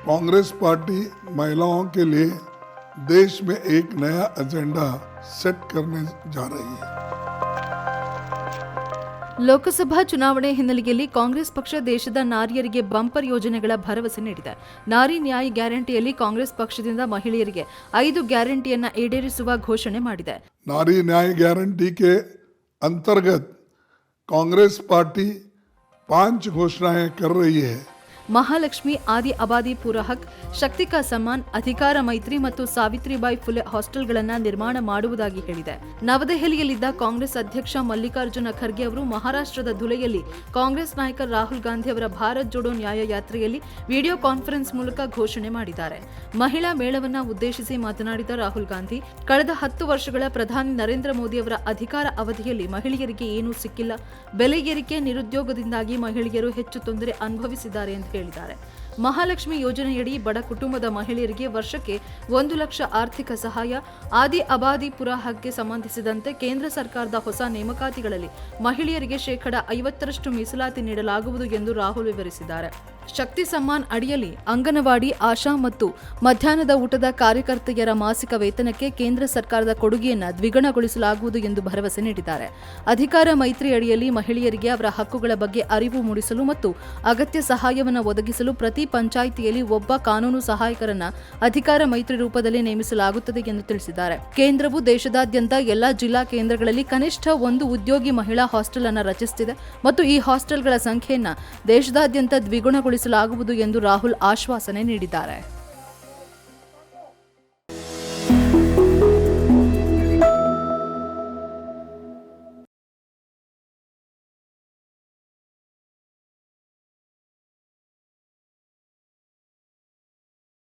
Congress party महिलाओं के लिए देश में एक नया एजेंडा सेट करने जा रही है ಲೋಕಸಭಾ ಚುನಾವಣೆ ಹಿನ್ನೆಲೆಯಲ್ಲಿ ಕಾಂಗ್ರೆಸ್ ಪಕ್ಷ ದೇಶದ ನಾರಿಯರಿಗೆ ಬಂಪರ್ ಯೋಜನೆಗಳ ಭರವಸೆ ನೀಡಿದೆ ನಾರಿ ನ್ಯಾಯ ಗ್ಯಾರಂಟಿಯಲ್ಲಿ ಕಾಂಗ್ರೆಸ್ ಪಕ್ಷದಿಂದ ಮಹಿಳೆಯರಿಗೆ ಐದು ಗ್ಯಾರಂಟಿಯನ್ನ ಈಡೇರಿಸುವ ಘೋಷಣೆ ಮಾಡಿದೆ नारी न्याय गारंटी के अंतर्गत कांग्रेस पार्टी पांच घोषणाएं कर रही है ಮಹಾಲಕ್ಷ್ಮಿ ಆದಿ ಅಬಾದಿ ಪುರಹಕ್ ಶಕ್ತಿ ಕಾ ಸಮ್ಮಾನ್, ಅಧಿಕಾರ ಮೈತ್ರಿ ಮತ್ತು ಸಾವಿತ್ರಿಬಾಯಿ ಫುಲೆ ಹಾಸ್ಟೆಲ್ಗಳನ್ನು ನಿರ್ಮಾಣ ಮಾಡುವುದಾಗಿ ಹೇಳಿದೆ. ನವದೆಹಲಿಯಲ್ಲಿದ್ದ ಕಾಂಗ್ರೆಸ್ ಅಧ್ಯಕ್ಷ ಮಲ್ಲಿಕಾರ್ಜುನ ಖರ್ಗೆ ಅವರು ಮಹಾರಾಷ್ಟ್ರದ ಧುಲೆಯಲ್ಲಿ ಕಾಂಗ್ರೆಸ್ ನಾಯಕ ರಾಹುಲ್ ಗಾಂಧಿ ಅವರ ಭಾರತ್ ಜೋಡೋ ನ್ಯಾಯ ಯಾತ್ರೆಯಲ್ಲಿ ವಿಡಿಯೋ ಕಾನ್ಫರೆನ್ಸ್ ಮೂಲಕ ಘೋಷಣೆ ಮಾಡಿದ್ದಾರೆ. ಮಹಿಳಾ ಮೇಳವನ್ನ ಉದ್ದೇಶಿಸಿ ಮಾತನಾಡಿದ ರಾಹುಲ್ ಗಾಂಧಿ, ಕಳೆದ ಹತ್ತು ವರ್ಷಗಳ ಪ್ರಧಾನಿ ನರೇಂದ್ರ ಮೋದಿ ಅವರ ಅಧಿಕಾರ ಅವಧಿಯಲ್ಲಿ ಮಹಿಳೆಯರಿಗೆ ಏನೂ ಸಿಕ್ಕಿಲ್ಲ. ಬೆಲೆ ಏರಿಕೆ ನಿರುದ್ಯೋಗದಿಂದಾಗಿ ಮಹಿಳೆಯರು ಹೆಚ್ಚು ತೊಂದರೆ ಅನುಭವಿಸಿದ್ದಾರೆ ಎಂದು ಹೇಳಿದ್ದಾರೆ. ಮಹಾಲಕ್ಷ್ಮಿ ಯೋಜನೆಯಡಿ ಬಡ ಕುಟುಂಬದ ಮಹಿಳೆಯರಿಗೆ ವರ್ಷಕ್ಕೆ ಒಂದು ಲಕ್ಷ ಆರ್ಥಿಕ ಸಹಾಯ, ಆದಿ ಅಬಾದಿ ಪುರ ಹಕ್ಗೆ ಸಂಬಂಧಿಸಿದಂತೆ ಕೇಂದ್ರ ಸರ್ಕಾರದ ಹೊಸ ನೇಮಕಾತಿಗಳಲ್ಲಿ ಮಹಿಳೆಯರಿಗೆ ಶೇಕಡಾ ಐವತ್ತರಷ್ಟು ಮೀಸಲಾತಿ ನೀಡಲಾಗುವುದು ಎಂದು ರಾಹುಲ್ ವಿವರಿಸಿದ್ದಾರೆ. ಶಕ್ತಿ ಸಮ್ಮಾನ್ ಅಡಿಯಲ್ಲಿ ಅಂಗನವಾಡಿ, ಆಶಾ ಮತ್ತು ಮಧ್ಯಾಹ್ನದ ಊಟದ ಕಾರ್ಯಕರ್ತೆಯರ ಮಾಸಿಕ ವೇತನಕ್ಕೆ ಕೇಂದ್ರ ಸರ್ಕಾರದ ಕೊಡುಗೆಯನ್ನು ದ್ವಿಗುಣಗೊಳಿಸಲಾಗುವುದು ಎಂದು ಭರವಸೆ ನೀಡಿದ್ದಾರೆ. ಅಧಿಕಾರ ಮೈತ್ರಿ ಅಡಿಯಲ್ಲಿ ಮಹಿಳೆಯರಿಗೆ ಅವರ ಹಕ್ಕುಗಳ ಬಗ್ಗೆ ಅರಿವು ಮೂಡಿಸಲು ಮತ್ತು ಅಗತ್ಯ ಸಹಾಯವನ್ನು ಒದಗಿಸಲು ಪ್ರತಿ ಪಂಚಾಯಿತಿಯಲ್ಲಿ ಒಬ್ಬ ಕಾನೂನು ಸಹಾಯಕರನ್ನ ಅಧಿಕಾರ ಮೈತ್ರಿ ರೂಪದಲ್ಲಿ ನೇಮಿಸಲಾಗುತ್ತದೆ ಎಂದು ತಿಳಿಸಿದ್ದಾರೆ. ಕೇಂದ್ರವು ದೇಶದಾದ್ಯಂತ ಎಲ್ಲಾ ಜಿಲ್ಲಾ ಕೇಂದ್ರಗಳಲ್ಲಿ ಕನಿಷ್ಠ ಒಂದು ಉದ್ಯೋಗಿ ಮಹಿಳಾ ಹಾಸ್ಟೆಲ್ ಅನ್ನು ರಚಿಸುತ್ತಿದೆ ಮತ್ತು ಈ ಹಾಸ್ಟೆಲ್ಗಳ ಸಂಖ್ಯೆಯನ್ನು ದೇಶದಾದ್ಯಂತ ದ್ವಿಗುಣಗೊಳಿಸಲಾಗುವುದು ಎಂದು ರಾಹುಲ್ ಆಶ್ವಾಸನೆ ನೀಡಿದ್ದಾರೆ